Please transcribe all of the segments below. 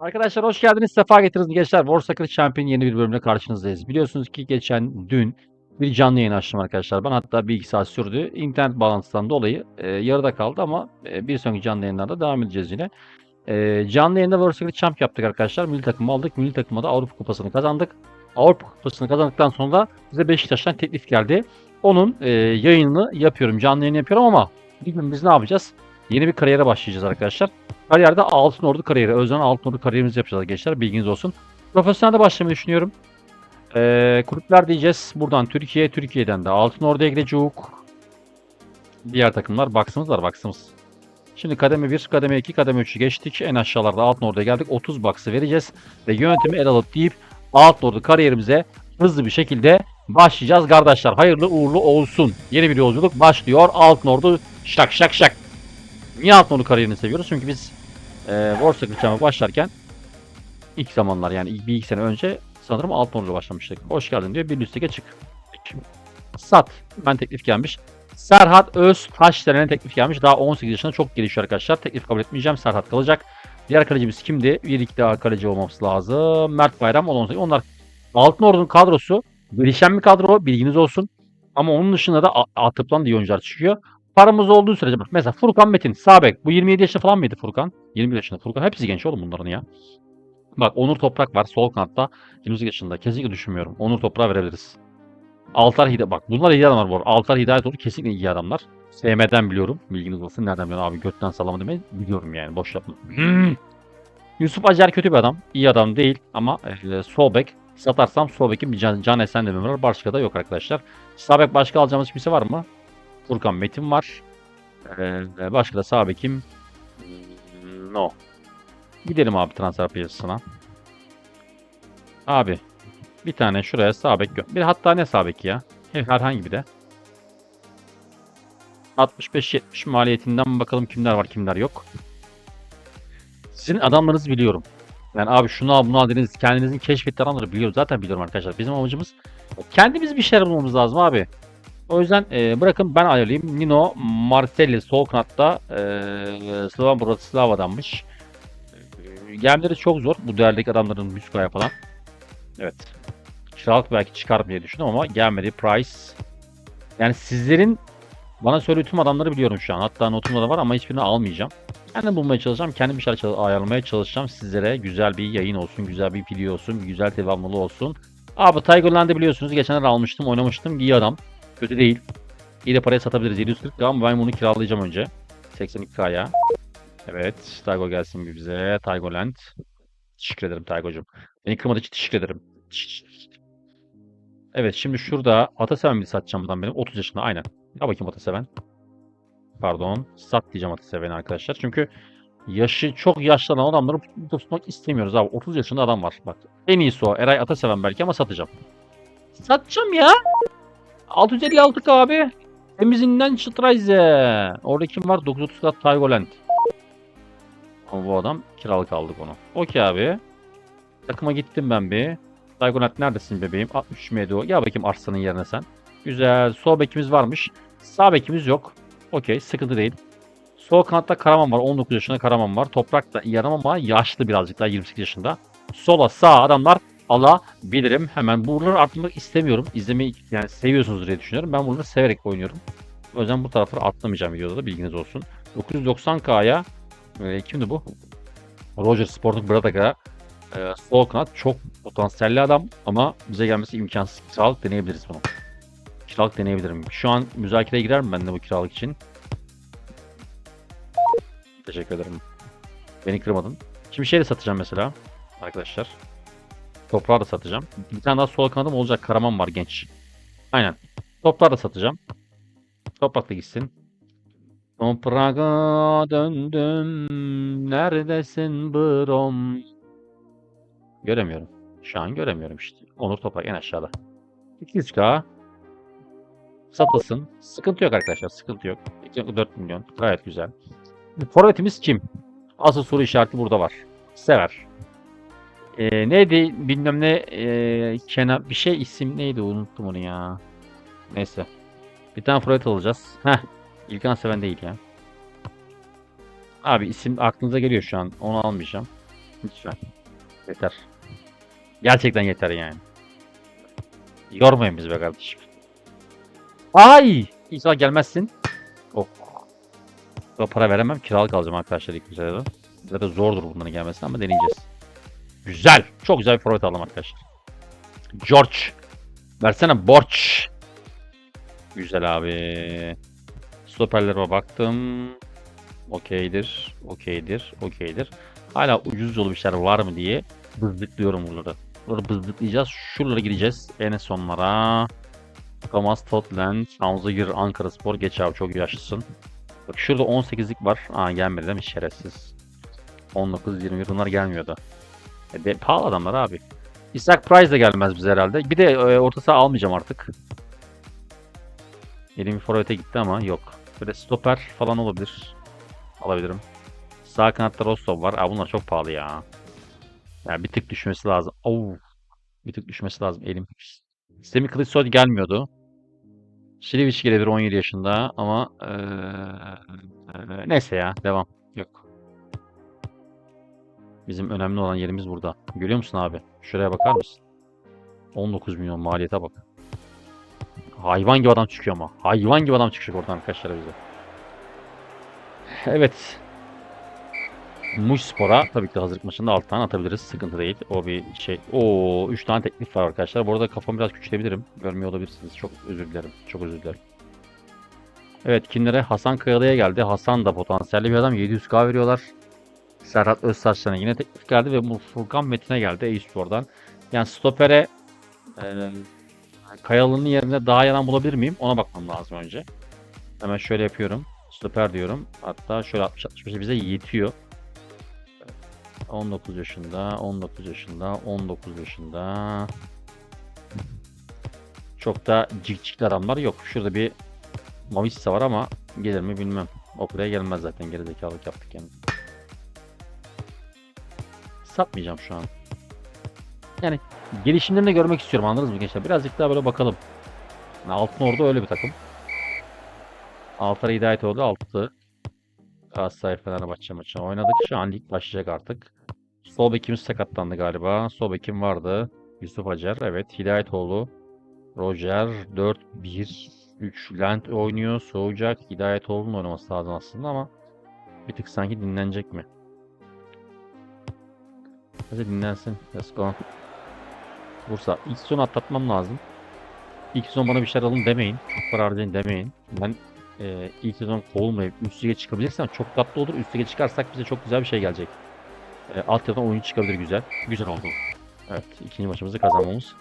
Arkadaşlar hoş geldiniz. Sefa getirdiniz gençler. War Soccer Champion yeni bir bölümle karşınızdayız. Biliyorsunuz ki geçen dün bir canlı yayın açtım arkadaşlar. Ben hatta bir iki saat sürdü. İnternet bağlantısından dolayı e, yarıda kaldı ama e, bir sonraki canlı yayınlarda devam edeceğiz yine. E, canlı yayında War Soccer Champ yaptık arkadaşlar. Milli takımı aldık. Milli takıma da Avrupa Kupası'nı kazandık. Avrupa Kupası'nı kazandıktan sonra da bize Beşiktaş'tan teklif geldi. Onun e, yayınını yapıyorum. Canlı yayını yapıyorum ama bir gün biz ne yapacağız? Yeni bir kariyere başlayacağız arkadaşlar. Kariyerde Altın Ordu kariyeri. Özden Altın Ordu kariyerimizi yapacağız gençler. Bilginiz olsun. Profesyonelde başlamayı düşünüyorum. Ee, kulüpler diyeceğiz. Buradan Türkiye, Türkiye'den de Altın Ordu'ya gideceğiz. Diğer takımlar baksımız var baksımız. Şimdi kademe 1, kademe 2, kademe 3'ü geçtik. En aşağılarda Altın Ordu'ya geldik. 30 baksı vereceğiz. Ve yönetimi el alıp deyip Altın Ordu kariyerimize hızlı bir şekilde başlayacağız kardeşler. Hayırlı uğurlu olsun. Yeni bir yolculuk başlıyor. Altın Ordu şak şak şak. Niye Altın Ordu kariyerini seviyoruz? Çünkü biz e, War Soccer Champ'a başlarken ilk zamanlar yani ilk bir iki sene önce sanırım Altın Ordu'da başlamıştık. Hoş geldin diyor. Bir üstteki çık. Sat. Ben teklif gelmiş. Serhat Öz Taş denen teklif gelmiş. Daha 18 yaşında çok gelişiyor arkadaşlar. Teklif kabul etmeyeceğim. Serhat kalacak. Diğer kalecimiz kimdi? Bir iki daha kaleci olmamız lazım. Mert Bayram. Onlar, onlar Altın Ordu'nun kadrosu gelişen bir kadro. Bilginiz olsun. Ama onun dışında da atıplan diye oyuncular çıkıyor. Paramız olduğu sürece bak mesela Furkan Metin sağ bek. Bu 27 yaşında falan mıydı Furkan? 20 yaşında Furkan. Hepsi genç oğlum bunların ya. Bak Onur Toprak var sol kanatta. 28 yaşında. Kesinlikle düşünmüyorum. Onur Toprak'a verebiliriz. Altar Hidayet. Bak bunlar iyi adamlar bu arada. Altar Hidayetoğlu kesinlikle iyi adamlar. SM'den biliyorum. Bilginiz olsun. Nereden biliyorum abi götten sallama demeyi biliyorum yani. Boş yapma. Yusuf Acar kötü bir adam. İyi adam değil ama e, sol. Satarsam sol bekim can, can esen demem var. Başka da yok arkadaşlar. Sağ bek başka alacağımız kimse var mı? Furkan Metin var. Ee, başka da sağ bekim no. Gidelim abi transfer piyasasına. Abi bir tane şuraya sağ bek Bir hatta ne sağ beki ya? Herhangi bir de. 65-70 maliyetinden bakalım kimler var kimler yok. Sizin adamlarınızı biliyorum. Yani abi şunu al bunu al dediniz. Kendinizin keşfettiği adamları biliyorum. Zaten biliyorum arkadaşlar. Bizim amacımız kendimiz bir şeyler bulmamız lazım abi. O yüzden e, bırakın ben ayarlayayım. Nino Martelli sol kanatta e, Slavan Bratislava'danmış. E, gemleri çok zor. Bu değerdeki adamların Müskaya falan. Evet. Kiralık belki çıkar diye düşündüm ama gelmedi. Price. Yani sizlerin bana söylediği tüm adamları biliyorum şu an. Hatta notumda da var ama hiçbirini almayacağım. Kendim bulmaya çalışacağım. Kendim bir şeyler ayarlamaya çalışacağım. Sizlere güzel bir yayın olsun. Güzel bir video olsun. Güzel devamlılığı olsun. Abi Tigerland'ı biliyorsunuz. Geçenlerde almıştım. Oynamıştım. İyi adam. Kötü değil. İyi de paraya satabiliriz. 740 ama ben bunu kiralayacağım önce. 82K'ya. Evet. Taygo gelsin bize. Taygoland. Teşekkür ederim Taygo'cum. Beni kırmadığı için teşekkür ederim. Evet şimdi şurada Ataseven bir satacağım buradan benim. 30 yaşında aynen. Ya bakayım Ataseven. Pardon. Sat diyeceğim Ataseven'e arkadaşlar. Çünkü yaşı çok yaşlanan adamları tutmak istemiyoruz abi. 30 yaşında adam var. Bak en iyisi o. Eray Ataseven belki ama satacağım. Satacağım ya. 656k abi. Temizinden Straize. Orada kim var? 930k Taygoland. Ama bu adam kiralık aldık onu. Okey abi. Takıma gittim ben bir. Taygoland neredesin bebeğim? 63 MDO. Gel bakayım Arslan'ın yerine sen. Güzel. Sol bekimiz varmış. Sağ bekimiz yok. Okey. Sıkıntı değil. Sol kanatta Karaman var. 19 yaşında Karaman var. Toprak da iyi adam ama yaşlı birazcık daha 28 yaşında. Sola sağ adamlar alabilirim. Hemen buraları arttırmak istemiyorum. İzlemeyi yani seviyorsunuz diye düşünüyorum. Ben bunları severek oynuyorum. O yüzden bu tarafları atlamayacağım videoda da bilginiz olsun. 990K'ya e, kimdi bu? Roger Sporting Bradag'a e, sol kanat çok potansiyelli adam ama bize gelmesi imkansız. Kiralık deneyebiliriz bunu. Kiralık deneyebilirim. Şu an müzakereye girer mi ben de bu kiralık için? Teşekkür ederim. Beni kırmadın. Şimdi şey de satacağım mesela arkadaşlar. Toprağı da satacağım. Bir tane daha sol kanadım olacak. Karaman var genç. Aynen. Toprağı da satacağım. Toprak da gitsin. Toprağa döndüm. Neredesin brom? Göremiyorum. Şu an göremiyorum işte. Onur Toprak en aşağıda. 200k. Satılsın. Sıkıntı yok arkadaşlar. Sıkıntı yok. 4 milyon. Gayet güzel. Forvetimiz kim? Asıl soru işareti burada var. Sever. Ee, neydi bilmem ne ee, Kenan bir şey isim neydi unuttum onu ya. Neyse. Bir tane forvet alacağız. Heh. İlkan Seven değil ya. Abi isim aklınıza geliyor şu an. Onu almayacağım. Lütfen. Yeter. Gerçekten yeter yani. Yormayın bizi be kardeşim. Ay! İnşallah gelmezsin. Oh. Bu para veremem. Kiralık alacağım arkadaşlar ilk. Biraz da zordur bunların gelmesi ama deneyeceğiz. Güzel. Çok güzel bir forvet aldım arkadaşlar. George. Versene borç. Güzel abi. Stoperlerime baktım. Okeydir. Okeydir. Okeydir. Hala ucuz yolu bir şeyler var mı diye bızdıklıyorum buraları. Buraları bızdıklayacağız. Şuralara gideceğiz. En sonlara. Thomas Totland, Hamzagir, Ankara Spor. Geç abi çok yaşlısın. Bak şurada 18'lik var. Aa gelmedi değil mi? Şerefsiz. 19, 20 bunlar gelmiyordu. E, de, pahalı adamlar abi. Isaac Price de gelmez bize herhalde. Bir de e, orta saha almayacağım artık. Elim bir forvete gitti ama yok. Böyle stoper falan olabilir. Alabilirim. Sağ kanatta Rostov var. Aa, bunlar çok pahalı ya. Yani bir tık düşmesi lazım. Oo. Bir tık düşmesi lazım elim. Semih Kılıçsoy gelmiyordu. Şiliviç gelebilir 17 yaşında ama eee, eee, neyse ya devam. Yok. Bizim önemli olan yerimiz burada. Görüyor musun abi? Şuraya bakar mısın? 19 milyon maliyete bak. Hayvan gibi adam çıkıyor ama. Hayvan gibi adam çıkacak oradan arkadaşlar bize. Evet. Muş Spor'a tabii ki hazırlık maçında 6 tane atabiliriz. Sıkıntı değil. O bir şey. Oo 3 tane teklif var arkadaşlar. Bu arada kafamı biraz küçülebilirim. Görmüyor olabilirsiniz. Çok özür dilerim. Çok özür dilerim. Evet kimlere? Hasan Kayalı'ya geldi. Hasan da potansiyelli bir adam. 700k veriyorlar. Serhat Özsaçlar'a yine teklif geldi ve Furkan Metin'e geldi e-spor'dan. Yani stopere e, Kayalı'nın yerine daha yanan bulabilir miyim? Ona bakmam lazım önce. Hemen şöyle yapıyorum. Stoper diyorum. Hatta şöyle 60-65 bize yetiyor. 19 yaşında, 19 yaşında, 19 yaşında. Çok da cikcikli adamlar yok. Şurada bir Mavissa var ama gelir mi bilmem. O buraya gelmez zaten gerizekalılık yaptık yani. Satmayacağım şu an. Yani gelişimlerini görmek istiyorum anladınız mı gençler? Birazcık daha böyle bakalım. Altın Ordu öyle bir takım. Altara Hidayet oldu. Altı. Galatasaray Fenerbahçe maçı oynadık. Şu an lig başlayacak artık. Sol bekimiz sakatlandı galiba. Sol bekim vardı. Yusuf Acar. Evet. Hidayetoğlu. Roger. 4-1. 3 Lent oynuyor. Soğuyacak. Hidayetoğlu'nun oynaması lazım aslında ama bir tık sanki dinlenecek mi? Hadi dinlensin. Let's go. Bursa. İlk sezonu atlatmam lazım. İlk sezon bana bir şeyler alın demeyin. Para harcayın demeyin. Ben e, ilk sezon kovulmayıp üst lige çıkabilirsem çok tatlı olur. Üst lige çıkarsak bize çok güzel bir şey gelecek. E, altyapıdan oyuncu çıkabilir güzel. Güzel oldu. Evet ikinci maçımızı kazanmamız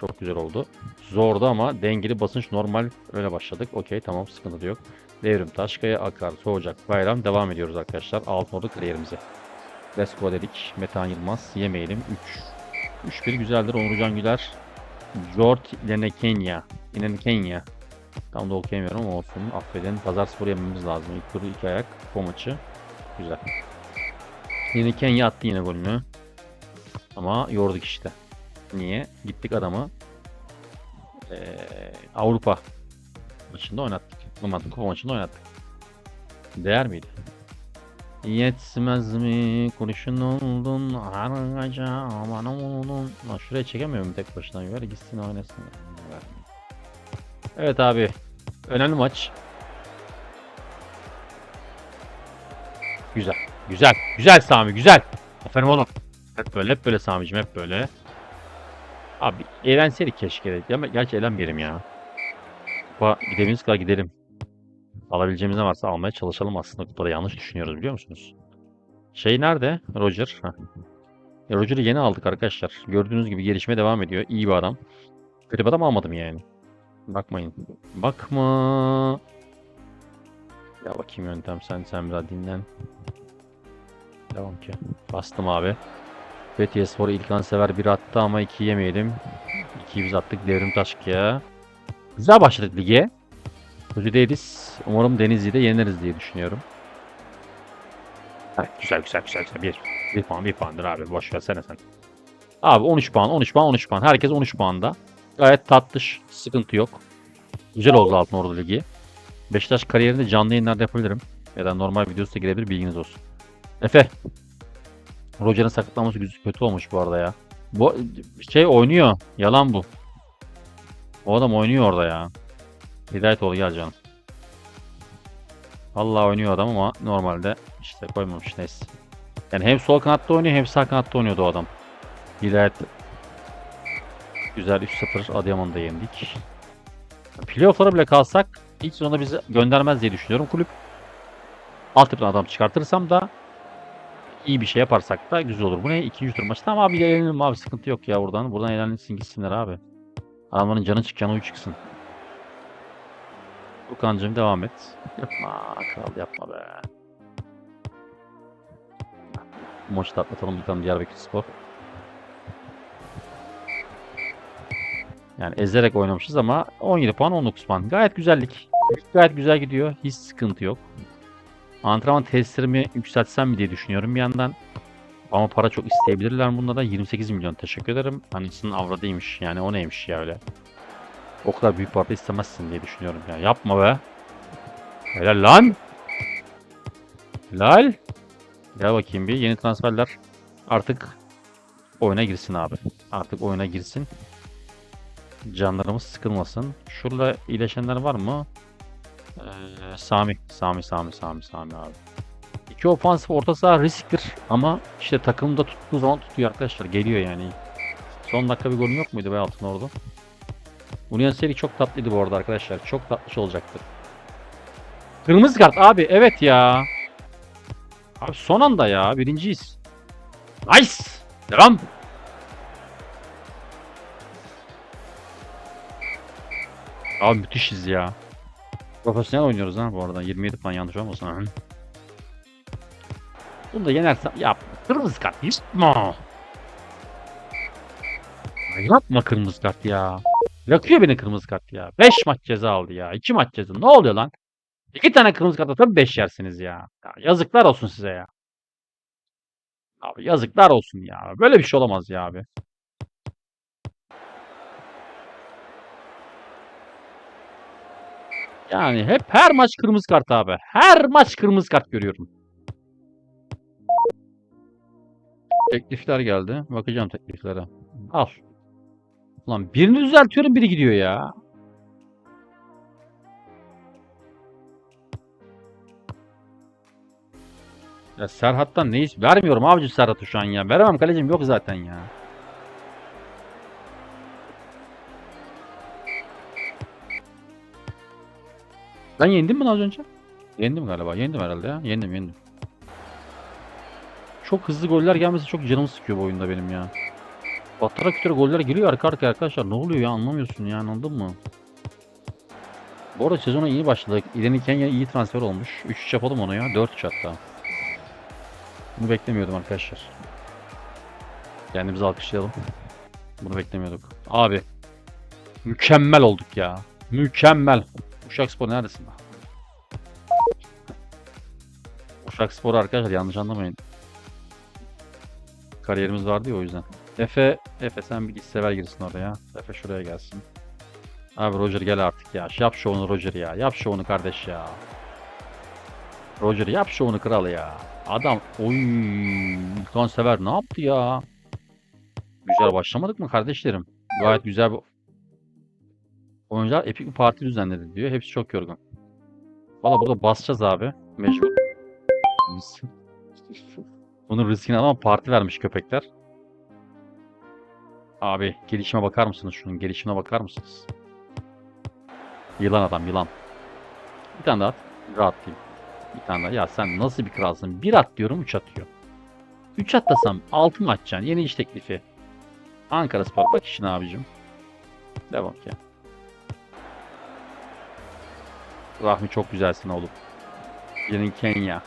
çok güzel oldu. Zordu ama dengeli basınç normal öyle başladık. Okey tamam sıkıntı yok. Devrim Taşkaya Akar Soğucak Bayram devam ediyoruz arkadaşlar. Altın Ordu kariyerimize. Let's go dedik. Metehan Yılmaz yemeyelim. 3. 3-1 güzeldir. Onurcan Güler. George Lenekenya. Lenekenya. Tam da okuyamıyorum ama olsun. Affedin. Pazar sporu yememiz lazım. İlk turu iki ayak. Bu maçı. Güzel. Yine Kenya attı yine golünü. Ama yorduk işte. Niye? Gittik adamı ee, Avrupa maçında oynattık. Numan Kupa maçında oynattık. Değer miydi? Yetmez mi kurşun oldun haraca aman oldun. Lan şuraya çekemiyorum tek başına. Ver gitsin oynasın. Evet abi. Önemli maç. Güzel. Güzel. Güzel Sami güzel. Aferin oğlum. Hep böyle hep böyle Sami'cim hep böyle. Abi eğlenseydik keşke. Ama gerçi eğlenmeyelim ya. Kupa gidebildiğimiz kadar gidelim. Alabileceğimiz ne varsa almaya çalışalım aslında. Kupada yanlış düşünüyoruz biliyor musunuz? Şey nerede? Roger. Ya Roger'ı yeni aldık arkadaşlar. Gördüğünüz gibi gelişmeye devam ediyor. İyi bir adam. Kötü bir adam almadım yani. Bakmayın. Bakma. Ya bakayım yöntem sen sen biraz dinlen. Devam ki. Bastım abi. Fethiye Spor İlkan Sever bir attı ama iki yemeyelim. İkiyi biz attık. Devrim Taşkı'ya. Güzel başladık lige. Kötü değiliz. Umarım Denizli'de yeneriz diye düşünüyorum. Evet, güzel güzel güzel güzel. Bir, bir puan bir puandır abi. Boş versene sen. Abi 13 puan 13 puan 13 puan. Herkes 13 puanda. Gayet tatlış. Sıkıntı yok. Güzel oldu Altın Ordu Ligi. Beşiktaş kariyerinde canlı yayınlarda yapabilirim. Ya da normal videosu da girebilir bilginiz olsun. Efe. Roger'in sakatlanması kötü olmuş bu arada ya. Bu şey oynuyor. Yalan bu. O adam oynuyor orada ya. Hidayetoğlu gel canım. Vallahi oynuyor adam ama normalde işte koymamış neyse. Yani hem sol kanatta oynuyor hem sağ kanatta oynuyordu o adam. Hidayet Güzel 3-0 Adıyaman'da yendik. Playoff'lara bile kalsak ilk sezonda bizi göndermez diye düşünüyorum kulüp. Altyapıdan adam çıkartırsam da iyi bir şey yaparsak da güzel olur. Bu ne? İkinci tur maçı. Tamam abi eğlenelim abi sıkıntı yok ya buradan. Buradan eğlensin gitsinler abi. Adamların canı çık canı uyu çıksın. Furkan'cığım devam et. Yapma kral yapma be. Bu maçı da atlatalım bakalım Diyarbakır Spor. Yani ezerek oynamışız ama 17 puan 19 puan. Gayet güzellik. Gayet güzel gidiyor. Hiç sıkıntı yok. Antrenman testlerimi yükseltsem mi diye düşünüyorum bir yandan. Ama para çok isteyebilirler bunda da 28 milyon teşekkür ederim. Annesinin avradıymış yani o neymiş ya öyle. O kadar büyük para istemezsin diye düşünüyorum ya. Yapma be. Helal lan. Helal. Gel bakayım bir yeni transferler artık oyuna girsin abi. Artık oyuna girsin. Canlarımız sıkılmasın. Şurada iyileşenler var mı? Ee, Sami, Sami, Sami, Sami, Sami abi. İki ofansif orta saha risktir ama işte takımda tuttuğu zaman tutuyor arkadaşlar. Geliyor yani. Son dakika bir golün yok muydu be altın orada? Union seri çok tatlıydı bu arada arkadaşlar. Çok tatlış olacaktır. Kırmızı kart abi evet ya. Abi son anda ya birinciyiz. Nice. Devam. Abi müthişiz ya. Profesyonel oynuyoruz ha bu arada. 27 puan yanlış olmasın. Hı. Bunu da yenersem yap. Kırmızı kart yapma. Ya Yapma kırmızı kart ya. Yakıyor beni kırmızı kart ya. 5 maç ceza aldı ya. 2 maç ceza. Ne oluyor lan? 2 tane kırmızı kart atıp 5 yersiniz ya. ya. Yazıklar olsun size ya. Abi yazıklar olsun ya. Böyle bir şey olamaz ya abi. Yani hep her maç kırmızı kart abi. Her maç kırmızı kart görüyorum. Teklifler geldi. Bakacağım tekliflere. Al. Ulan birini düzeltiyorum biri gidiyor ya. Ya Serhat'tan ne iş? Vermiyorum abici Serhat'ı şu an ya. Veremem kalecim yok zaten ya. Ben yendim mi az önce? Yendim galiba. Yendim herhalde ya. Yendim yendim. Çok hızlı goller gelmesi çok canımı sıkıyor bu oyunda benim ya. Batıra kütüre goller geliyor arka arkaya arkadaşlar. Ne oluyor ya anlamıyorsun ya anladın mı? Bu arada sezona iyi başladık. İleni Kenya iyi transfer olmuş. 3-3 yapalım onu ya. 4-3 hatta. Bunu beklemiyordum arkadaşlar. Kendimizi alkışlayalım. Bunu beklemiyorduk. Abi. Mükemmel olduk ya. Mükemmel. Uşakspor neredesin? Uşakspor arkadaşlar yanlış anlamayın. Kariyerimiz vardı ya o yüzden. Efe, Efe sen bir sever girsin oraya. Efe şuraya gelsin. Abi Roger gel artık ya. Yap şovunu Roger ya. Yap şovunu kardeş ya. Roger yap şovunu kral ya. Adam oy İlkan Sever ne yaptı ya? Güzel başlamadık mı kardeşlerim? Gayet güzel bir Oyuncular epik bir parti düzenledi diyor. Hepsi çok yorgun. Valla burada basacağız abi. Mecbur. Bunun riskini alamam parti vermiş köpekler. Abi gelişime bakar mısınız şunun? Gelişime bakar mısınız? Yılan adam yılan. Bir tane daha at. Rahatlayayım. Bir tane daha. Ya sen nasıl bir kralsın? Bir at diyorum 3 atıyor. 3 atlasam 6 mı atacaksın? Yeni iş teklifi. Ankara Spor. Bak işine abicim. Devam ki. Rahmi çok güzelsin oğlum. Yeni Kenya.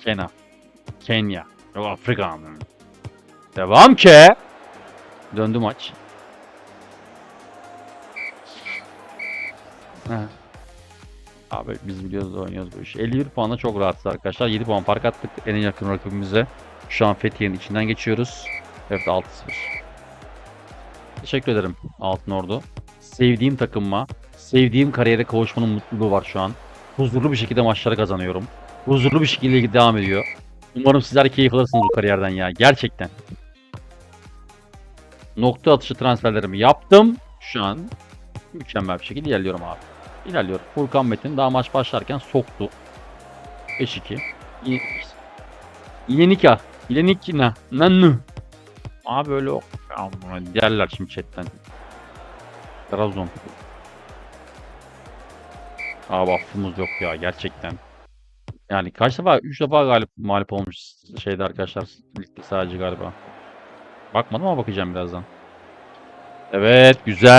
Kena. Kenya. Afrika. Devam ki. Döndü maç. Heh. Abi biz biliyoruz oynuyoruz bu işi. 51 puanla çok rahatsız arkadaşlar. 7 puan fark attık en yakın rakibimize. Şu an Fethiye'nin içinden geçiyoruz. Evet 6-0. Teşekkür ederim Altın Ordu. Sevdiğim takımıma, sevdiğim kariyere kavuşmanın mutluluğu var şu an. Huzurlu bir şekilde maçları kazanıyorum. Huzurlu bir şekilde devam ediyor. Umarım sizler keyif alırsınız bu kariyerden ya. Gerçekten. Nokta atışı transferlerimi yaptım. Şu an mükemmel bir şekilde ilerliyorum abi. İlerliyorum. Furkan Metin daha maç başlarken soktu. 5-2. Yine, yine nikah. Yine nikah. Nannu. Abi öyle. Aman derler şimdi chatten. Trabzon. Abi affımız yok ya gerçekten. Yani kaç defa? 3 defa galip mağlup olmuş şeyde arkadaşlar. Ligde sadece galiba. Bakmadım ama bakacağım birazdan. Evet güzel.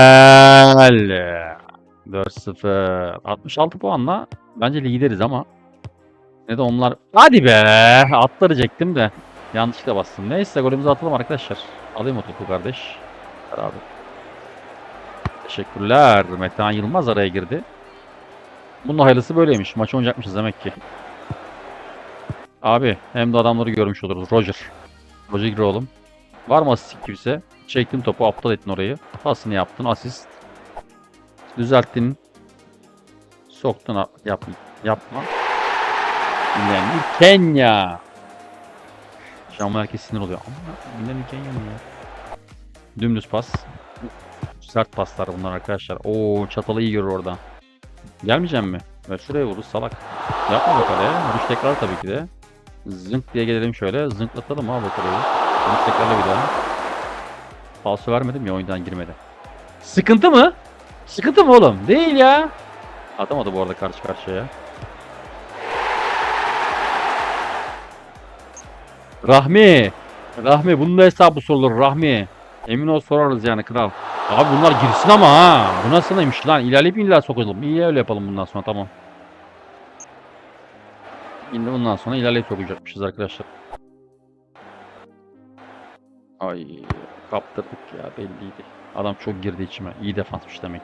4-0. 66 puanla bence lideriz ama ne de onlar. Hadi be! Atlar diyecektim de. Yanlışlıkla bastım. Neyse golümüzü atalım arkadaşlar. Alayım o topu kardeş. Abi. Teşekkürler. Metehan Yılmaz araya girdi. Bunun hayırlısı böyleymiş. Maç oynayacakmışız demek ki. Abi hem de adamları görmüş oluruz. Roger. Roger gir oğlum. Var mı asist kimse? Çektin topu aptal ettin orayı. Pasını yaptın asist. Düzelttin. Soktun yap, yapma. Yani Kenya. Şam herkes sinir oluyor. Ama Dinlen Kenya mı ya? Dümdüz pas. Sert paslar bunlar arkadaşlar. Oo çatalı iyi görür orada. Gelmeyeceğim mi? Ve şuraya vurdu salak. Yapma bakalım. Vuruş tekrar tabii ki de. Zınk diye gelelim şöyle. Zınklatalım abi bakalım. Vuruş tekrarla bir daha. Falso vermedim ya oyundan girmedi. Sıkıntı mı? Sıkıntı mı oğlum? Değil ya. Atamadı bu arada karşı karşıya. Rahmi. Rahmi bunun da hesabı sorulur Rahmi. Emin ol sorarız yani kral. Abi bunlar girsin ama ha. Bu nasılmış lan? İlerleyip illa sokalım. İyi öyle yapalım bundan sonra tamam. Şimdi bundan sonra ilerleyip sokacakmışız arkadaşlar. Ay kaptırdık ya belliydi. Adam çok girdi içime. İyi defansmış demek.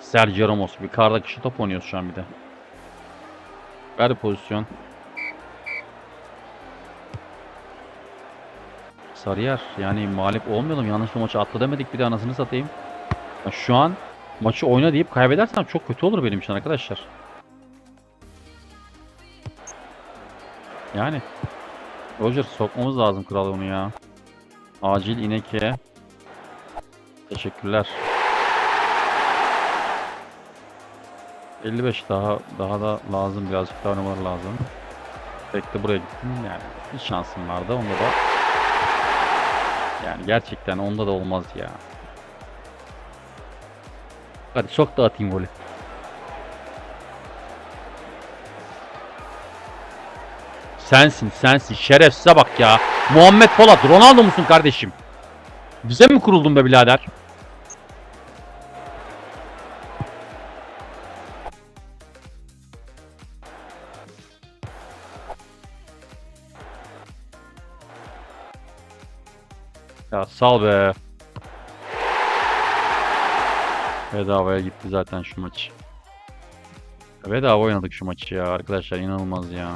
Sergio Ramos bir karda kışı top oynuyoruz şu an bir de. Ver pozisyon. Sarıyer yani mağlup olmayalım. Yanlışla maçı atla demedik bir de anasını satayım. Şu an maçı oyna deyip kaybedersem çok kötü olur benim için arkadaşlar. Yani. Roger sokmamız lazım kral onu ya. Acil ineke. Teşekkürler. 55 daha daha da lazım birazcık daha numara lazım. Bekle buraya gittim yani bir şansım vardı onda da yani gerçekten onda da olmaz ya. Hadi çok da atayım golü. Sensin sensin şerefsize bak ya. Muhammed Polat Ronaldo musun kardeşim? Bize mi kuruldun be birader? Ya sal be. Bedavaya gitti zaten şu maç. Bedava oynadık şu maçı ya arkadaşlar inanılmaz ya.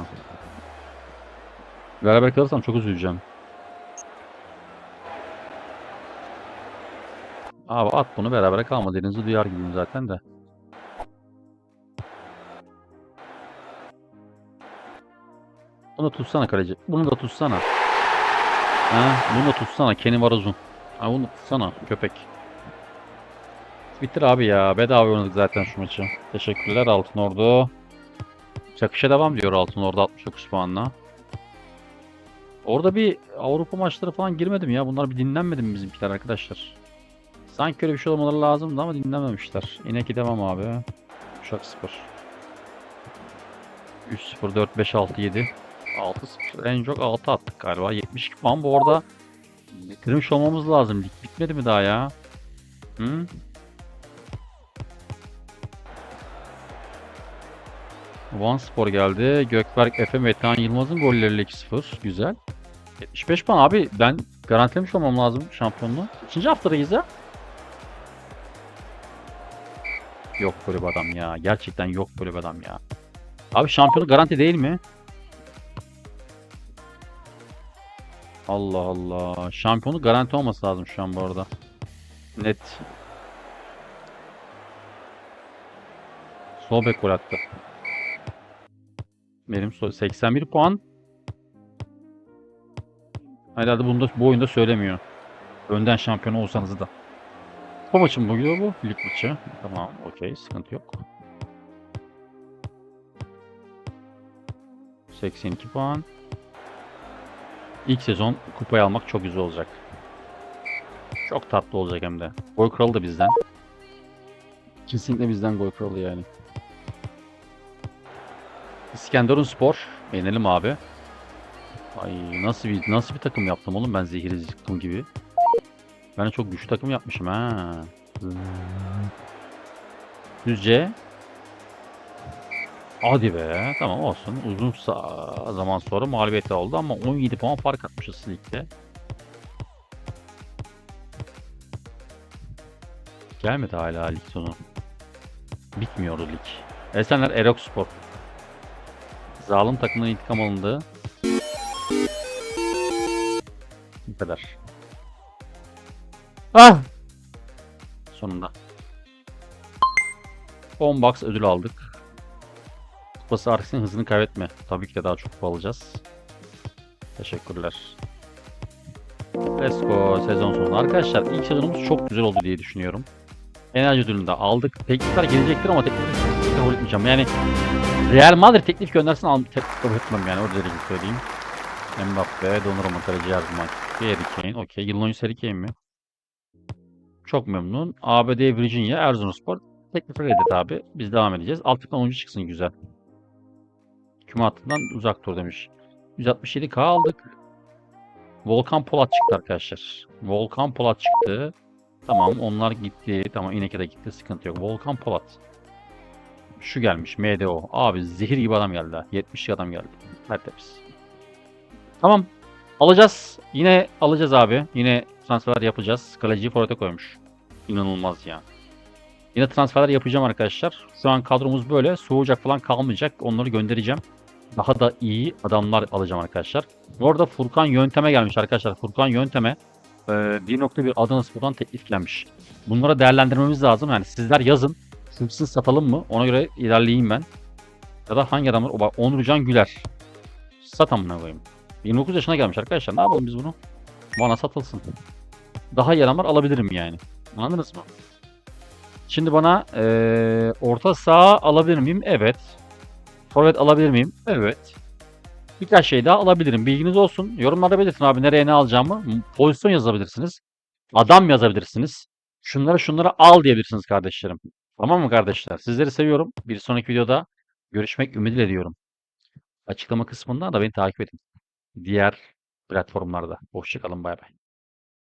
Beraber kalırsam çok üzüleceğim. Abi at bunu berabere kalma dediğinizi duyar gibiyim zaten de. Bunu da tutsana kaleci. Bunu da tutsana. Ha, bunu da tutsana Kenny Varazun. Ha bunu tutsana köpek. Bitir abi ya. Bedava oynadık zaten şu maçı. Teşekkürler Altın Ordu. Çakışa devam diyor Altın Ordu 69 puanla. Orada bir Avrupa maçları falan girmedim ya. Bunlar bir dinlenmedi mi bizimkiler arkadaşlar? Sanki öyle bir şey olmaları lazımdı ama dinlememişler. İnek devam abi. Uşak 0. 3-0, 4-5, 6-7. 6-0. En çok 6 attık galiba. 72 puan bu arada bitirmiş olmamız lazım. Lig bitmedi mi daha ya? Hı? Van Spor geldi. Gökberk Efe Metehan Yılmaz'ın golleriyle 2-0. Güzel. 75 puan abi ben garantilemiş olmam lazım şampiyonluğu. İkinci haftadayız ya. Yok böyle bir adam ya. Gerçekten yok böyle bir adam ya. Abi şampiyonluk garanti değil mi? Allah Allah. Şampiyonluk garanti olması lazım şu an bu arada. Net. Sol gol attı. Benim so- 81 puan. Herhalde bunu da, bu oyunda söylemiyor. Önden şampiyon olsanız da. Bu maçın bu bu. Lig maçı. Tamam. Okey. Sıkıntı yok. 82 puan. İlk sezon kupayı almak çok güzel olacak. Çok tatlı olacak hem de. Gol kralı da bizden. Kesinlikle bizden gol kralı yani. İskenderun Spor. Yenelim abi. Ay nasıl bir nasıl bir takım yaptım oğlum ben zehiri çıktım gibi. Ben çok güçlü takım yapmışım ha. Düzce. Hadi be. Tamam olsun. Uzun zaman sonra mağlubiyetler oldu ama 17 puan fark atmışız ligde. Gelmedi hala lig sonu. Bitmiyor lig. Esenler Erok Spor. Zalim takımdan intikam alındı. Bu kadar. Ah! Sonunda. 10 box ödül aldık. Kupası Arks'ın hızını kaybetme. Tabii ki de daha çok kupa alacağız. Teşekkürler. Let's go sezon sonu. Arkadaşlar ilk sezonumuz çok güzel oldu diye düşünüyorum. Enerji ödülünü de aldık. Teklifler gelecektir ama teklifleri kabul etmeyeceğim. Yani Real Madrid teklif göndersin al teklif kabul etmem yani o derece söyleyeyim. Mbappe, Donnarumma, kaleci zaman. Harry Kane, okey. Yılın oyuncusu Harry Kane mi? Çok memnun. ABD Virginia, Erzurumspor. Teklifi reddet abi. Biz devam edeceğiz. Altından oyuncu çıksın güzel. Küme hattından uzak dur demiş. 167k aldık. Volkan Polat çıktı arkadaşlar. Volkan Polat çıktı. Tamam onlar gitti. Tamam İneke de gitti. Sıkıntı yok. Volkan Polat. Şu gelmiş. MDO. Abi zehir gibi adam geldi. ha. 70 adam geldi. Tertemiz. Tamam. Alacağız. Yine alacağız abi. Yine transferler yapacağız. Kaleciyi forvete koymuş. İnanılmaz ya. Yine transferler yapacağım arkadaşlar. Şu an kadromuz böyle. Soğuyacak falan kalmayacak. Onları göndereceğim. Daha da iyi adamlar alacağım arkadaşlar. Bu arada Furkan Yöntem'e gelmiş arkadaşlar. Furkan Yöntem'e e, 1.1 Adana Spor'dan teklif gelmiş. Bunları değerlendirmemiz lazım. Yani sizler yazın. Sınıfsız satalım mı? Ona göre ilerleyeyim ben. Ya da hangi adamlar? O bak Onurcan Güler. Sat amına koyayım. 29 yaşına gelmiş arkadaşlar. Ne yapalım biz bunu? Bana satılsın. Daha iyi adamlar alabilirim yani. Anladınız mı? Şimdi bana eee, orta saha alabilir miyim? Evet. Forvet alabilir miyim? Evet. Birkaç şey daha alabilirim. Bilginiz olsun. Yorumlarda belirtin abi nereye ne alacağımı. Pozisyon yazabilirsiniz. Adam yazabilirsiniz. Şunları şunları al diyebilirsiniz kardeşlerim. Tamam mı kardeşler? Sizleri seviyorum. Bir sonraki videoda görüşmek ümidiyle diyorum. Açıklama kısmında da beni takip edin. Diğer platformlarda. Hoşçakalın bay bay.